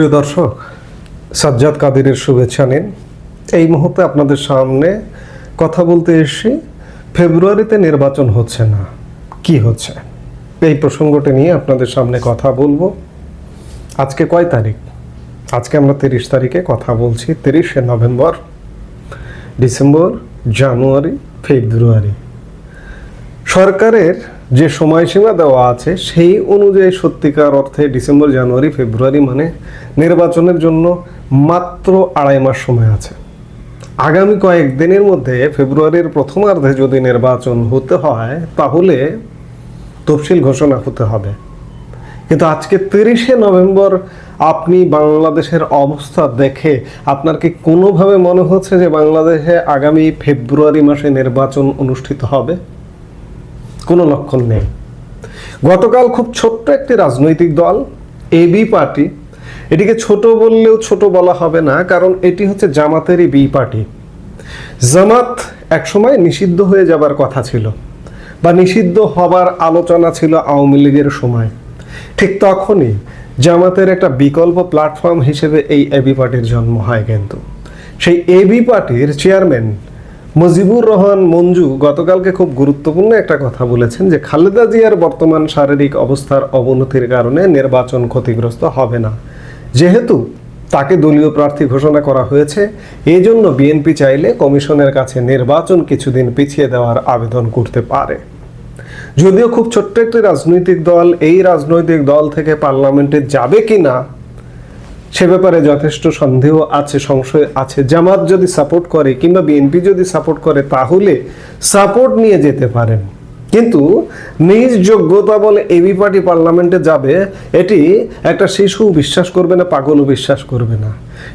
প্রিয় দর্শক, সাজ্জাদ কাদিরের শুভেচ্ছা নিন। এই মুহূর্তে আপনাদের সামনে কথা বলতে এসেছি, ফেব্রুয়ারিতে নির্বাচন হচ্ছে না, কি হচ্ছে? এই প্রসঙ্গটি নিয়ে আপনাদের সামনে কথা বলব। আজকে কয় তারিখ? আজকে আমরা তিরিশ তারিখে কথা বলছি, তিরিশে নভেম্বর, ডিসেম্বর, জানুয়ারি, ফেব্রুয়ারি। সরকারের যে সময়সীমা দেওয়া আছে, সেই অনুযায়ী সত্যিকার অর্থে ডিসেম্বর, জানুয়ারি, ফেব্রুয়ারি মানে নির্বাচনের জন্য মাত্র আড়াই মাস সময় আছে। আগামী কয়েকদিনের মধ্যে ফেব্রুয়ারির প্রথমার্ধে যদি নির্বাচন হতে হয়, তাহলে তফসিল ঘোষণা হতে হবে। কিন্তু আজকে তিরিশে নভেম্বর আপনি বাংলাদেশের অবস্থা দেখে আপনার কি কোনোভাবে মনে হচ্ছে যে বাংলাদেশে আগামী ফেব্রুয়ারি মাসে নির্বাচন অনুষ্ঠিত হবে? কোনো লক্ষণ নেই। গতকাল খুব ছোট্ট একটি রাজনৈতিক দল এবি পার্টি এটিকে ছোট বললেও ছোট বলা হবে না, কারণ এটি হচ্ছে জামাতেরই বি পার্টি জামাত একসময় নিষিদ্ধ হয়ে যাবার কথা ছিল বা নিষিদ্ধ হবার আলোচনা ছিল আওয়ামী লীগের সময়। ঠিক তখনই জামাতের একটা বিকল্প প্ল্যাটফর্ম হিসেবে এই এবি পার্টির জন্ম হয় কিন্তু। সেই এবি পার্টির চেয়ারম্যান মুজিবুর রহমান মঞ্জু গতকালকে খুব গুরুত্বপূর্ণ একটা কথা বলেছেন যে খালেদা জিয়ার বর্তমান শারীরিক অবস্থার অবনতির কারণে নির্বাচন ক্ষতিগ্রস্ত হবে না। যেহেতু তাকে দলীয় প্রার্থী ঘোষণা করা হয়েছে এই জন্য বিএনপি চাইলে কমিশনের কাছে নির্বাচন কিছুদিন পিছিয়ে দেওয়ার আবেদন করতে পারে। যদিও খুব ছোট্ট একটি রাজনৈতিক দল, এই রাজনৈতিক দল থেকে পার্লামেন্টে যাবে কি না সে ব্যাপারে যথেষ্ট সন্দেহ আছে, সংশয় আছে। জামাত যদি সাপোর্ট করে কিংবা বিএনপি যদি সাপোর্ট করে, তাহলে সাপোর্ট নিয়ে যেতে পারেন। কিন্তু নিজ যোগ্যতা বলে এবি পার্টি পার্লামেন্টে যাবে, এটি একটা শিশু বিশ্বাস করবে না, পাগলও বিশ্বাস করবে না।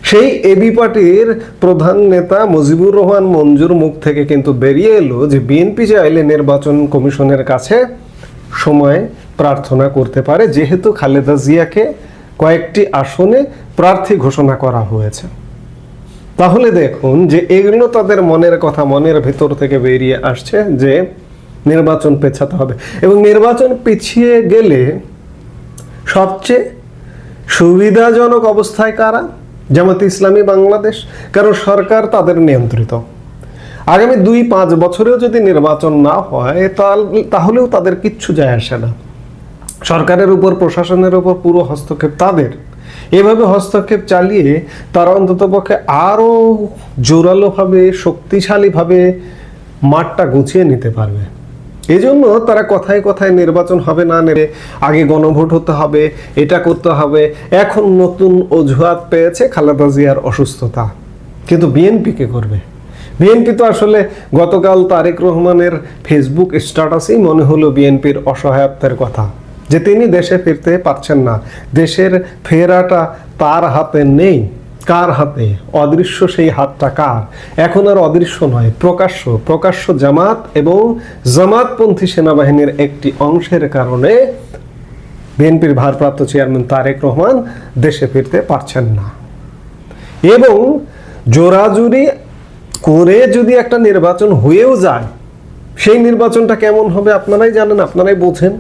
সেই এবি পার্টির প্রধান নেতা মুজিবুর রহমান মঞ্জুর মুখ থেকে কিন্তু বেরিয়ে এলো যে বিএনপি চাইলে নির্বাচন কমিশনের কাছে সময় প্রার্থনা করতে পারে, যেহেতু খালেদা জিয়াকে কয়েকটি আসনে প্রার্থী ঘোষণা করা হয়েছে। তাহলে দেখুন যে এগুলো তাদের মনের কথা, মনের ভেতর থেকে বেরিয়ে আসছে যে নির্বাচন পেছাতে হবে। এবং নির্বাচন পিছিয়ে গেলে সবচেয়ে সুবিধাজনক অবস্থায় কারা? জামাত ইসলামী বাংলাদেশ। কারণ সরকার তাদের নিয়ন্ত্রিত। আগামী দুই পাঁচ বছরেও যদি নির্বাচন না হয়, তাহলে- তাহলেও তাদের কিচ্ছু যায় আসে না। সরকারের উপর, প্রশাসনের উপর পুরো হস্তক্ষেপ তাদের। এভাবে হস্তক্ষেপ চালিয়ে তারা অন্ততপক্ষে আরও জোরালোভাবে, শক্তিশালীভাবে মাঠটা গুছিয়ে নিতে পারবে। এজন্য তারা কথায় কথায় নির্বাচন হবে, না নেবে, আগে গণভোট হতে হবে, এটা করতে হবে। এখন নতুন অজুহাত পেয়েছে খালেদা জিয়ার অসুস্থতা। কিন্তু বিএনপি কে করবে? বিএনপি তো আসলে গতকাল তারেক রহমানের ফেসবুক স্ট্যাটাসেই মনে হলো বিএনপির অসহায়ত্বের কথা। যে তিনি দেশে ফিরতে পারছেন না। দেশের ফেরাটা তার হাতে নেই। কার হাতে? অদৃশ্য সেই হাতটা কার? এখন আর অদৃশ্য নয়, প্রকাশ্য। প্রকাশ্য জামাত এবং জামাতপন্থী সেনাবাহিনীর একটি অংশের কারণে বিএনপির ভারপ্রাপ্ত চেয়ারম্যান তারেক রহমান দেশে ফিরতে পারছেন না। এবং জোরাজুরি করে যদি একটা নির্বাচন হয়েও যায়, সেই নির্বাচনটা কেমন হবে আপনারাই জানেন, আপনারাই বোঝেন।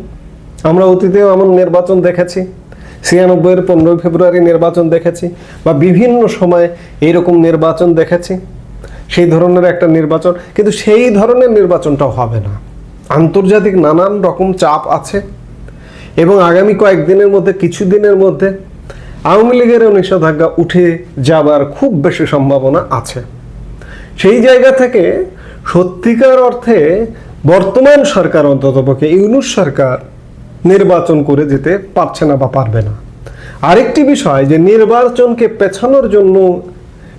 আমরা অতীতেও এমন নির্বাচন দেখেছি, ছিয়ানব্বইয়ের পনেরোই ফেব্রুয়ারি নির্বাচন দেখেছি বা বিভিন্ন সময়ে এইরকম নির্বাচন দেখেছি। সেই ধরনের একটা নির্বাচন, কিন্তু সেই ধরনের নির্বাচনটাও হবে না। আন্তর্জাতিক নানান রকম চাপ আছে এবং আগামী কয়েকদিনের মধ্যে কিছুদিনের মধ্যে আওয়ামী লীগেরও নিষেধাজ্ঞা উঠে যাবার খুব বেশি সম্ভাবনা আছে। সেই জায়গা থেকে সত্যিকার অর্থে বর্তমান সরকার অন্ততপক্ষে, ইউনুস সরকার নির্বাচন করে যেতে পারছে না বা পারবে না। আরেকটি বিষয় যে নির্বাচনকে পেছানোর জন্য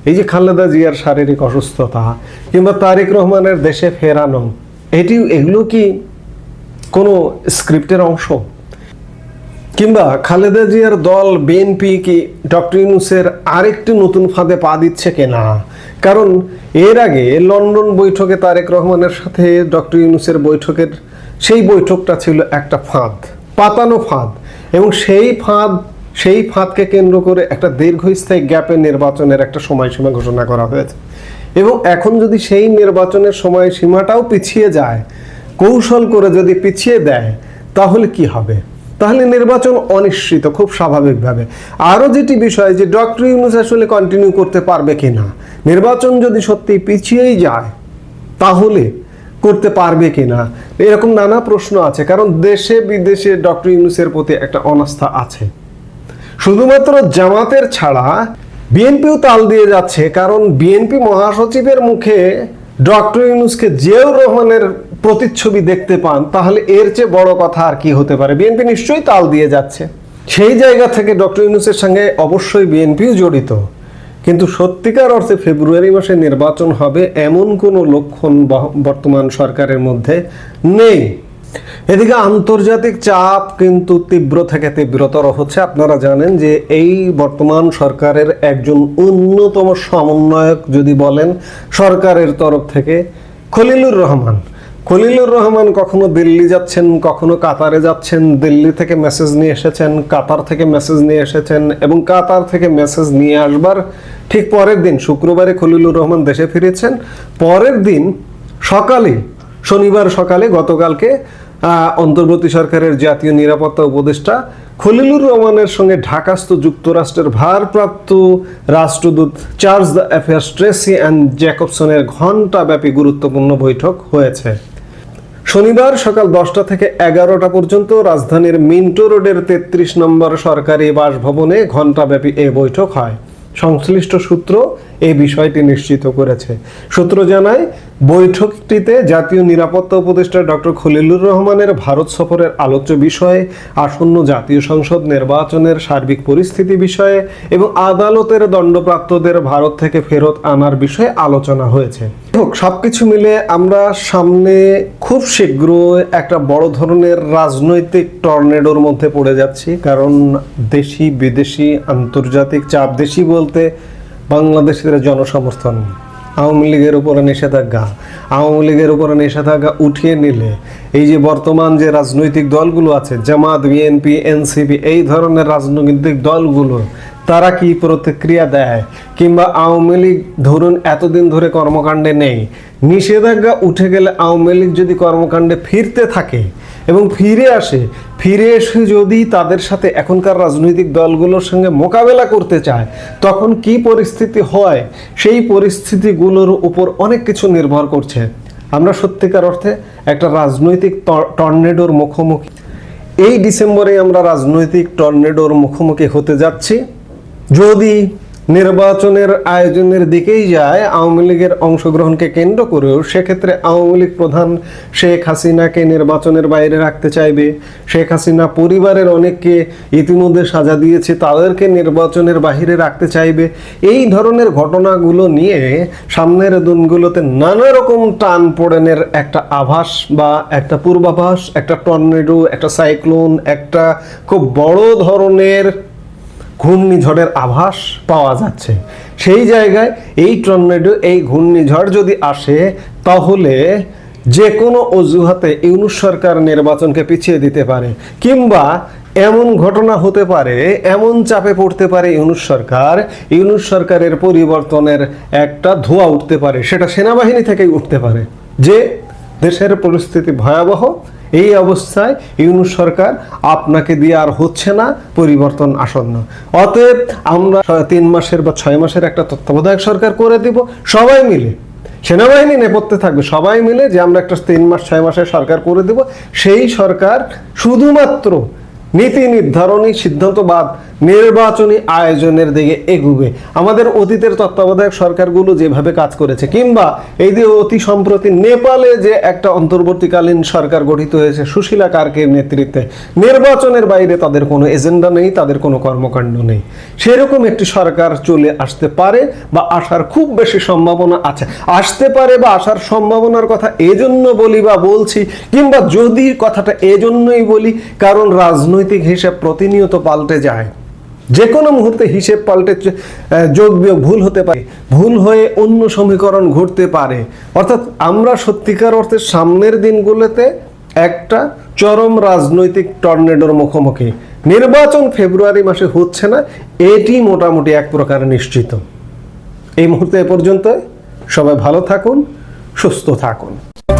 এই যে খালেদা জিয়ার শারীরিক অসুস্থতা কিংবা তারেক রহমানের দেশে ফেরানো, এটি, এগুলো কি কোনো স্ক্রিপ্টের অংশ? কিংবা খালেদা জিয়ার দল, বিএনপি কি ডক্টর ইউনুসের আরেকটি নতুন ফাঁদে পা দিচ্ছে কিনা? কারণ এর আগে লন্ডন বৈঠকে তারেক রহমানের সাথে ডক্টর ইউনুসের বৈঠকের সেই বৈঠকটা ছিল একটা ফাঁদ, পাতানো ফাঁদ। এবং সেই ফাঁদ, সেই ফাঁদকে কেন্দ্র করে একটা দীর্ঘস্থায়ী গ্যাপের নির্বাচনের একটা সময়সীমা ঘোষণা করা হয়েছে। এবং এখন যদি সেই নির্বাচনের সময়সীমাটাও পিছিয়ে যায়, কৌশল করে যদি পিছিয়ে দেয়, তাহলে কি হবে? তাহলে নির্বাচন অনিশ্চিত, খুব স্বাভাবিকভাবে। আরও যেটি বিষয় যে ডক্টর ইউনুস আসলে কন্টিনিউ করতে পারবে কি না নির্বাচন যদি সত্যি পিছিয়েই যায়, তাহলে করতে পারবে কি না এরকম নানা প্রশ্ন আছে, কারণ দেশে বিদেশে ডক্টর ইউনুসের প্রতি একটা অনাস্থা আছে। শুধুমাত্র জামাতের ছাড়া বিএনপিও তাল দিয়ে যাচ্ছে, কারণ বিএনপি মহাসচিবের মুখে ডক্টর ইউনুসকে জিয়াউর রহমানের প্রতিচ্ছবি দেখতে পান, তাহলে এর চেয়ে বড় কথা আর কি হতে পারে? বিএনপি নিশ্চয়ই তাল দিয়ে যাচ্ছে। সেই জায়গা থেকে ডক্টর ইউনুসের সঙ্গে অবশ্যই বিএনপিও জড়িত। কিন্তু সত্যিকার অর্থে ফেব্রুয়ারি মাসে নির্বাচন হবে এমন কোনো লক্ষণ বর্তমান সরকারের মধ্যে নেই। এদিকে আন্তর্জাতিক চাপ কিন্তু তীব্র থেকে তীব্রতর হচ্ছে। আপনারা জানেন যে এই বর্তমান সরকারের একজন অন্যতম সমন্বয়ক যদি বলেন, সরকারের তরফ থেকে খলিলুর রহমান। খলিলুর রহমান কখনো দিল্লি যাচ্ছেন, কখনো কাতারে যাচ্ছেন, দিল্লি থেকে মেসেজ নিয়ে এসেছেন, কাতার থেকে মেসেজ নিয়ে এসেছেন এবং কাতার থেকে মেসেজ নিয়ে আসবার ঠিক পরের দিন শুক্রবারে খলিলুর রহমান দেশে ফিরেছেন। পরের দিন সকালে, শনিবার সকালে গতকালকে অন্তর্বর্তী সরকারের জাতীয় নিরাপত্তা উপদেষ্টা খলিলুর রহমানের সঙ্গে ঢাকাস্থ যুক্তরাষ্ট্রের ভারপ্রাপ্ত রাষ্ট্রদূত charge d' affaires Tracy Ann জ্যাকবসনের ঘণ্টাব্যাপী গুরুত্বপূর্ণ বৈঠক হয়েছে। শনিবার সকাল দশটা থেকে এগারোটা পর্যন্ত রাজধানীর মিন্টো রোডের তেত্রিশ নম্বর সরকারি বাসভবনে ঘণ্টাব্যাপী এ বৈঠক হয়। সংশ্লিষ্ট সূত্র এই বিষয়টি নিশ্চিত করেছে। সূত্র জানায়, বৈঠকটিতে জাতীয় নিরাপত্তা উপদেষ্টা ডক্টর খলিলুর রহমানের ভারত সফরের আলোচ্য বিষয়ে, আসন্ন জাতীয় সংসদ নির্বাচনের সার্বিক পরিস্থিতি বিষয়ে এবং আদালতের দণ্ডপ্রাপ্তদের ভারত থেকে ফেরত আনার বিষয়ে আলোচনা হয়েছে। হোক সবকিছু মিলে আমরা সামনে খুব শীঘ্র একটা বড় ধরনের রাজনৈতিক টর্নেডোর মধ্যে পড়ে যাচ্ছি। কারণ দেশি, বিদেশি, আন্তর্জাতিক চাপ, দেশি বলতে বাংলাদেশের জনসমর্থন, আওয়ামী লীগের উপরে নিষেধাজ্ঞা, আওয়ামী লীগের উপরে নিষেধাজ্ঞা উঠিয়ে নিলে, এই যে বর্তমান যে রাজনৈতিক দলগুলো আছে, জামাত, বিএনপি, এনসিপি, এই ধরনের রাজনৈতিক দলগুলো তারা কি প্রতিক্রিয়া দেয়? কিংবা আওয়ামী লীগ ধরুন এতদিন ধরে কর্মকাণ্ডে নেই, নিষেধাজ্ঞা উঠে গেলে আওয়ামী লীগ যদি কর্মকাণ্ডে ফিরতে থাকে এবং ফিরে আসে, ফিরে এসে যদি তাদের সাথে এখনকার রাজনৈতিক দলগুলোর সঙ্গে মোকাবেলা করতে চায়, তখন কি পরিস্থিতি হয়? সেই পরিস্থিতিগুলোর উপর অনেক কিছু নির্ভর করছে। আমরা সত্যিকার অর্থে একটা রাজনৈতিক টর্নেডোর মুখোমুখি। এই ডিসেম্বরে আমরা রাজনৈতিক টর্নেডোর মুখোমুখি হতে যাচ্ছি। যদি নির্বাচনের আয়োজনের দিকেই যায়, আওয়ামী লীগের অংশগ্রহণকে কেন্দ্র করেও সেক্ষেত্রে আওয়ামী লীগ প্রধান শেখ হাসিনাকে নির্বাচনের বাইরে রাখতে চাইবে। শেখ হাসিনা পরিবারের অনেককে ইতিমধ্যে সাজা দিয়েছে, তাদেরকে নির্বাচনের বাইরে রাখতে চাইবে। এই ধরনের ঘটনাগুলো নিয়ে সামনের দিনগুলোতে নানা রকম টান পড়েনের একটা আভাস বা একটা পূর্বাভাস, একটা টর্নেডো, একটা সাইক্লোন, একটা খুব বড় ধরনের ঘূর্ণিঝড়ের আভাস পাওয়া যাচ্ছে। সেই জায়গায় এই টর্নেডো, এই ঘূর্ণিঝড় যদি আসে, তাহলে যে কোনো অজুহাতে ইউনুস সরকার নির্বাচনকে পিছিয়ে দিতে পারে, কিংবা এমন ঘটনা হতে পারে, এমন চাপে পড়তে পারে ইউনুস সরকার, ইউনুস সরকারের পরিবর্তনের একটা ধোঁয়া উঠতে পারে, সেটা সেনাবাহিনী থেকেই উঠতে পারে। যে দেশের পরিস্থিতি ভয়াবহ এই অবস্থায় ইউনুস সরকার আপনাকে দিয়ে আর হচ্ছে না পরিবর্তন আসন্ন। অতএব আমরা তিন মাসের বা ছয় মাসের একটা তত্ত্বাবধায়ক সরকার করে দিব, সবাই মিলে। সেনাবাহিনী নেপথ্যে থাকবে, সবাই মিলে যে আমরা একটা তিন মাস, ছয় মাসের সরকার করে দেব, সেই সরকার শুধুমাত্র নীতি নির্ধারণী সিদ্ধান্তবাদ নির্বাচনী আয়োজনের দিকে এগুবে। আমাদের অতীতের তত্ত্বাবধায়ক সরকারগুলো যেভাবে কাজ করেছে, কিংবা এই যে অতি সম্প্রতি নেপালে যে একটা অন্তর্বর্তীকালীন সরকার গঠিত হয়েছে, সুশীলা কার্কের নেতৃত্বে, নির্বাচনের বাইরে তাদের কোনো এজেন্ডা নেই, তাদের কোনো কর্মকাণ্ড নেই। সেরকম একটি সরকার চলে আসতে পারে বা আসার খুব বেশি সম্ভাবনা আছে। আসতে পারে বা আসার সম্ভাবনার কথা এজন্য বলি বা বলছি, কিংবা যদি কথাটা এজন্যই বলি, কারণ রাজনৈতিক হিসাব প্রতিনিয়ত পাল্টে যায়। যে কোনো মুহূর্তে হিসেব পাল্টে যোগ বিয়োগ ভুল হতে পারে। ভুল হয়ে অন্য সমীকরণ ঘটতে পারে। অর্থাৎ আমরা সত্যিকার অর্থে সামনের দিনগুলোতে একটা চরম রাজনৈতিক টর্নেডোর মুখোমুখি। নির্বাচন ফেব্রুয়ারি মাসে হচ্ছে না, এটি মোটামুটি এক প্রকার নিশ্চিত। এই মুহূর্তে এ পর্যন্ত সবাই ভালো থাকুন, সুস্থ থাকুন।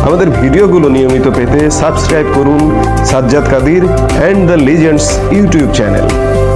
আমাদের ভিডিওগুলো নিয়মিত পেতে সাবস্ক্রাইব করুন Sajjad Kadir and the legends YouTube channel.